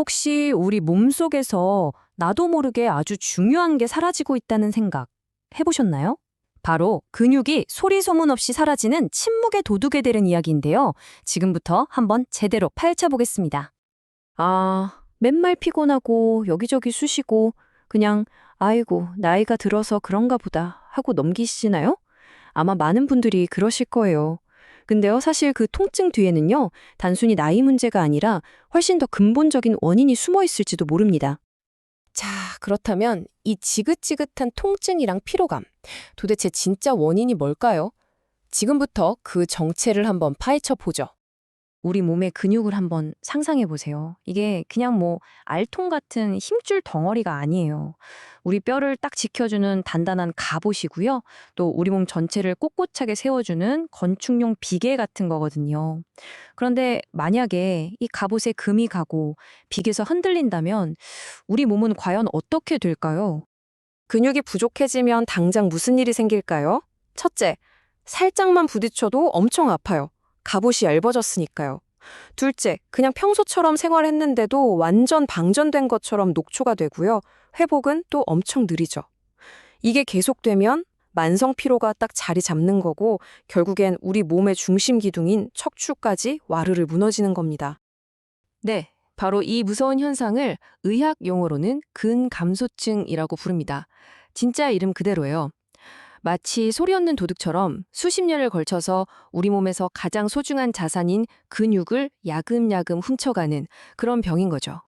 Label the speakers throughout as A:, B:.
A: 혹시 우리 몸 속에서 나도 모르게 아주 중요한 게 사라지고 있다는 생각 해보셨나요? 바로 근육이 소리 소문 없이 사라지는 침묵의 도둑에 대른 이야기인데요. 지금부터 한번 제대로 파헤쳐 보겠습니다. 아, 맨날 피곤하고 여기저기 쑤시고 그냥 아이고, 나이가 들어서 그런가 보다 하고 넘기시나요? 아마 많은 분들이 그러실 거예요. 근데요, 사실 그 통증 뒤에는요, 단순히 나이 문제가 아니라 훨씬 더 근본적인 원인이 숨어 있을지도 모릅니다.
B: 자, 그렇다면 이 지긋지긋한 통증이랑 피로감, 도대체 진짜 원인이 뭘까요? 지금부터 그 정체를 한번 파헤쳐 보죠.
A: 우리 몸의 근육을 한번 상상해 보세요. 이게 그냥 뭐 알통 같은 힘줄 덩어리가 아니에요. 우리 뼈를 딱 지켜주는 단단한 갑옷이고요. 또 우리 몸 전체를 꼿꼿하게 세워주는 건축용 비계 같은 거거든요. 그런데 만약에 이 갑옷에 금이 가고 비계에서 흔들린다면 우리 몸은 과연 어떻게 될까요?
B: 근육이 부족해지면 당장 무슨 일이 생길까요? 첫째, 살짝만 부딪혀도 엄청 아파요. 갑옷이 얇아졌으니까요. 둘째, 그냥 평소처럼 생활했는데도 완전 방전된 것처럼 녹초가 되고요. 회복은 또 엄청 느리죠. 이게 계속되면 만성 피로가 딱 자리 잡는 거고 결국엔 우리 몸의 중심 기둥인 척추까지 와르르 무너지는 겁니다. 네, 바로 이 무서운 현상을 의학 용어로는 근감소증이라고 부릅니다. 진짜 이름 그대로예요. 마치 소리 없는 도둑처럼 수십 년을 걸쳐서 우리 몸에서 가장 소중한 자산인 근육을 야금야금 훔쳐가는 그런 병인 거죠.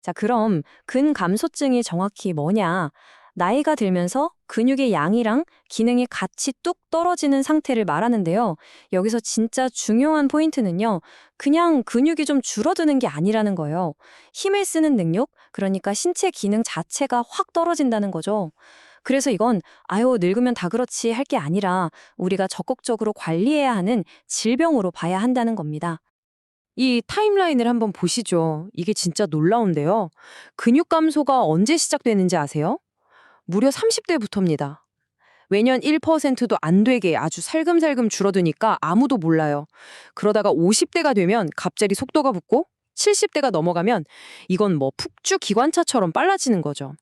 A: 자, 그럼 근감소증이 정확히 뭐냐? 나이가 들면서 근육의 양이랑 기능이 같이 뚝 떨어지는 상태를 말하는데요. 여기서 진짜 중요한 포인트는요. 그냥 근육이 좀 줄어드는 게 아니라는 거예요. 힘을 쓰는 능력, 그러니까 신체 기능 자체가 확 떨어진다는 거죠. 그래서 이건 아유 늙으면 다 그렇지 할 게 아니라 우리가 적극적으로 관리해야 하는 질병으로 봐야 한다는 겁니다.
B: 이 타임라인을 한번 보시죠. 이게 진짜 놀라운데요. 근육 감소가 언제 시작되는지 아세요? 무려 30대부터입니다. 매년 1%도 안 되게 아주 살금살금 줄어드니까 아무도 몰라요. 그러다가 50대가 되면 갑자기 속도가 붙고 70대가 넘어가면 이건 뭐 푹주 기관차처럼 빨라지는 거죠.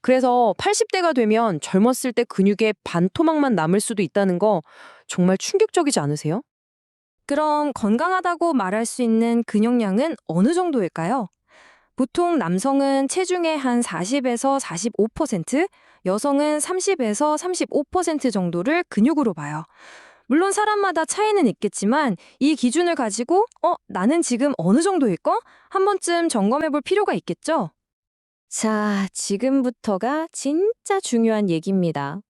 B: 그래서 80대가 되면 젊었을 때 근육에 반토막만 남을 수도 있다는 거 정말 충격적이지 않으세요?
A: 그럼 건강하다고 말할 수 있는 근육량은 어느 정도일까요? 보통 남성은 체중의 한 40에서 45%, 여성은 30에서 35% 정도를 근육으로 봐요. 물론 사람마다 차이는 있겠지만 이 기준을 가지고 어, 나는 지금 어느 정도일까? 한 번쯤 점검해 볼 필요가 있겠죠? 자, 지금부터가 진짜 중요한 얘기입니다.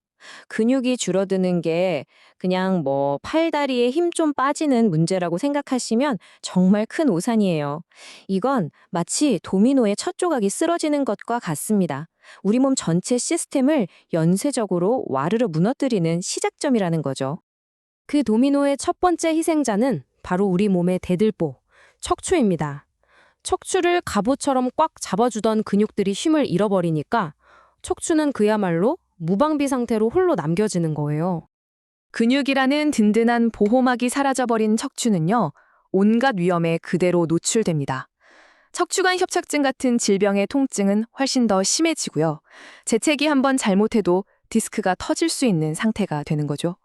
A: 근육이 줄어드는 게 그냥 뭐 팔다리에 힘 좀 빠지는 문제라고 생각하시면 정말 큰 오산이에요. 이건 마치 도미노의 첫 조각이 쓰러지는 것과 같습니다. 우리 몸 전체 시스템을 연쇄적으로 와르르 무너뜨리는 시작점이라는 거죠. 그 도미노의 첫 번째 희생자는 바로 우리 몸의 대들보, 척추입니다. 척추를 갑옷처럼 꽉 잡아주던 근육들이 힘을 잃어버리니까 척추는 그야말로 무방비 상태로 홀로 남겨지는 거예요.
B: 근육이라는 든든한 보호막이 사라져버린 척추는요, 온갖 위험에 그대로 노출됩니다. 척추관 협착증 같은 질병의 통증은 훨씬 더 심해지고요. 재채기 한번 잘못해도 디스크가 터질 수 있는 상태가 되는 거죠.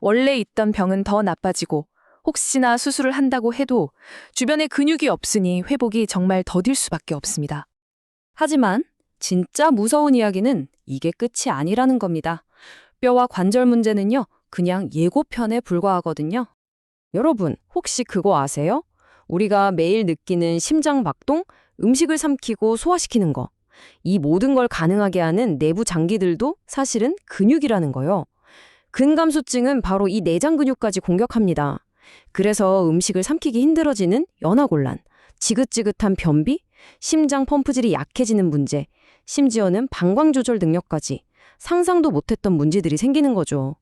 B: 원래 있던 병은 더 나빠지고 혹시나 수술을 한다고 해도 주변에 근육이 없으니 회복이 정말 더딜 수밖에 없습니다.
A: 하지만 진짜 무서운 이야기는 이게 끝이 아니라는 겁니다. 뼈와 관절 문제는요, 그냥 예고편에 불과하거든요. 여러분, 혹시 그거 아세요? 우리가 매일 느끼는 심장 박동, 음식을 삼키고 소화시키는 거. 이 모든 걸 가능하게 하는 내부 장기들도 사실은 근육이라는 거요. 근감소증은 바로 이 내장 근육까지 공격합니다. 그래서 음식을 삼키기 힘들어지는 연화곤란, 지긋지긋한 변비, 심장 펌프질이 약해지는 문제, 심지어는 방광 조절 능력까지 상상도 못했던 문제들이 생기는 거죠.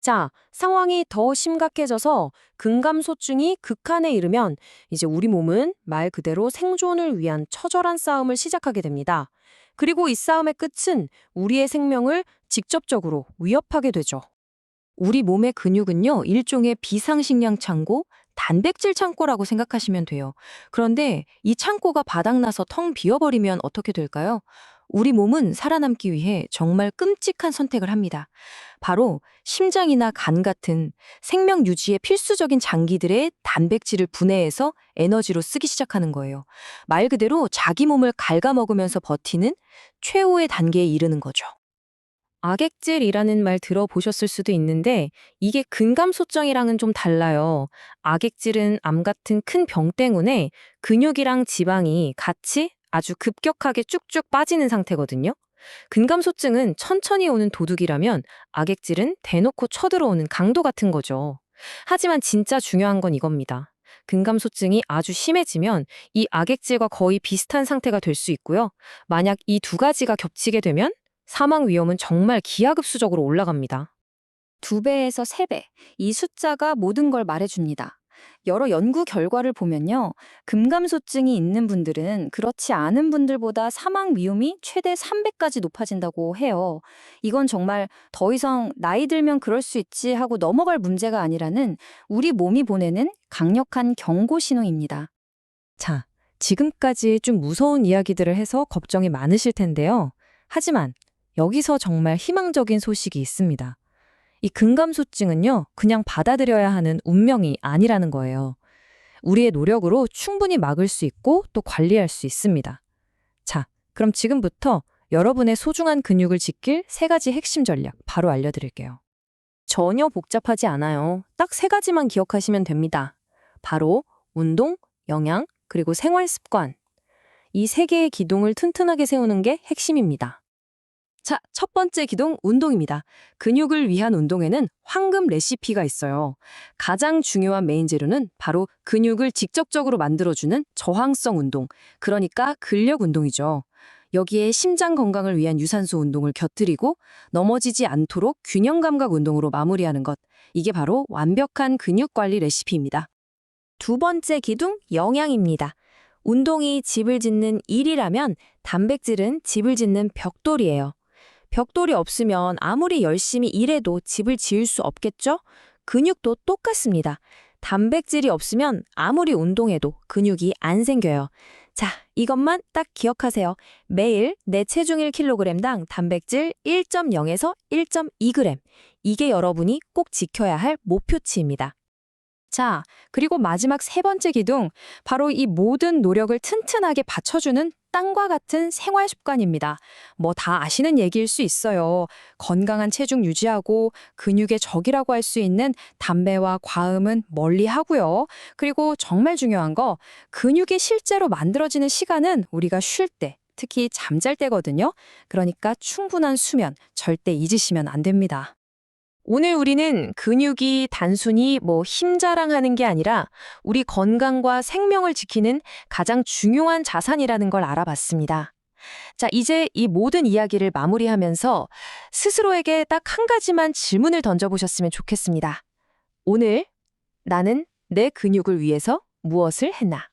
A: 자, 상황이 더 심각해져서 근감소증이 극한에 이르면 이제 우리 몸은 말 그대로 생존을 위한 처절한 싸움을 시작하게 됩니다. 그리고 이 싸움의 끝은 우리의 생명을 직접적으로 위협하게 되죠. 우리 몸의 근육은요, 일종의 비상식량 창고, 단백질 창고라고 생각하시면 돼요. 그런데 이 창고가 바닥나서 텅 비어버리면 어떻게 될까요? 우리 몸은 살아남기 위해 정말 끔찍한 선택을 합니다. 바로 심장이나 간 같은 생명 유지에 필수적인 장기들의 단백질을 분해해서 에너지로 쓰기 시작하는 거예요. 말 그대로 자기 몸을 갉아먹으면서 버티는 최후의 단계에 이르는 거죠. 악액질이라는 말 들어보셨을 수도 있는데 이게 근감소증이랑은 좀 달라요. 악액질은 암 같은 큰 병 때문에 근육이랑 지방이 같이 아주 급격하게 쭉쭉 빠지는 상태거든요. 근감소증은 천천히 오는 도둑이라면 악액질은 대놓고 쳐들어오는 강도 같은 거죠. 하지만 진짜 중요한 건 이겁니다. 근감소증이 아주 심해지면 이 악액질과 거의 비슷한 상태가 될 수 있고요. 만약 이 두 가지가 겹치게 되면 사망 위험은 정말 기하급수적으로 올라갑니다.
C: 두 배에서 세 배. 이 숫자가 모든 걸 말해줍니다. 여러 연구 결과를 보면요. 금감소증이 있는 분들은 그렇지 않은 분들보다 사망 위험이 최대 3배까지 높아진다고 해요. 이건 정말 더 이상 나이 들면 그럴 수 있지 하고 넘어갈 문제가 아니라는 우리 몸이 보내는 강력한 경고 신호입니다.
A: 자, 지금까지 좀 무서운 이야기들을 해서 걱정이 많으실 텐데요. 하지만 여기서 정말 희망적인 소식이 있습니다. 이 근감소증은요, 그냥 받아들여야 하는 운명이 아니라는 거예요. 우리의 노력으로 충분히 막을 수 있고 또 관리할 수 있습니다. 자, 그럼 지금부터 여러분의 소중한 근육을 지킬 세 가지 핵심 전략 바로 알려드릴게요. 전혀 복잡하지 않아요. 딱 세 가지만 기억하시면 됩니다. 바로 운동, 영양, 그리고 생활 습관. 이 세 개의 기둥을 튼튼하게 세우는 게 핵심입니다. 자, 첫 번째 기둥 운동입니다. 근육을 위한 운동에는 황금 레시피가 있어요. 가장 중요한 메인 재료는 바로 근육을 직접적으로 만들어주는 저항성 운동, 그러니까 근력 운동이죠. 여기에 심장 건강을 위한 유산소 운동을 곁들이고 넘어지지 않도록 균형 감각 운동으로 마무리하는 것. 이게 바로 완벽한 근육 관리 레시피입니다. 두 번째 기둥 영양입니다. 운동이 집을 짓는 일이라면 단백질은 집을 짓는 벽돌이에요. 벽돌이 없으면 아무리 열심히 일해도 집을 지을 수 없겠죠? 근육도 똑같습니다. 단백질이 없으면 아무리 운동해도 근육이 안 생겨요. 자, 이것만 딱 기억하세요. 매일 내 체중 1kg당 단백질 1.0에서 1.2g. 이게 여러분이 꼭 지켜야 할 목표치입니다. 자, 그리고 마지막 세 번째 기둥, 바로 이 모든 노력을 튼튼하게 받쳐주는 땅과 같은 생활 습관입니다. 뭐 다 아시는 얘기일 수 있어요. 건강한 체중 유지하고 근육의 적이라고 할 수 있는 담배와 과음은 멀리 하고요. 그리고 정말 중요한 거, 근육이 실제로 만들어지는 시간은 우리가 쉴 때, 특히 잠잘 때거든요. 그러니까 충분한 수면 절대 잊으시면 안 됩니다. 오늘 우리는 근육이 단순히 뭐 힘 자랑하는 게 아니라 우리 건강과 생명을 지키는 가장 중요한 자산이라는 걸 알아봤습니다. 자, 이제 이 모든 이야기를 마무리하면서 스스로에게 딱 한 가지만 질문을 던져보셨으면 좋겠습니다. 오늘 나는 내 근육을 위해서 무엇을 했나?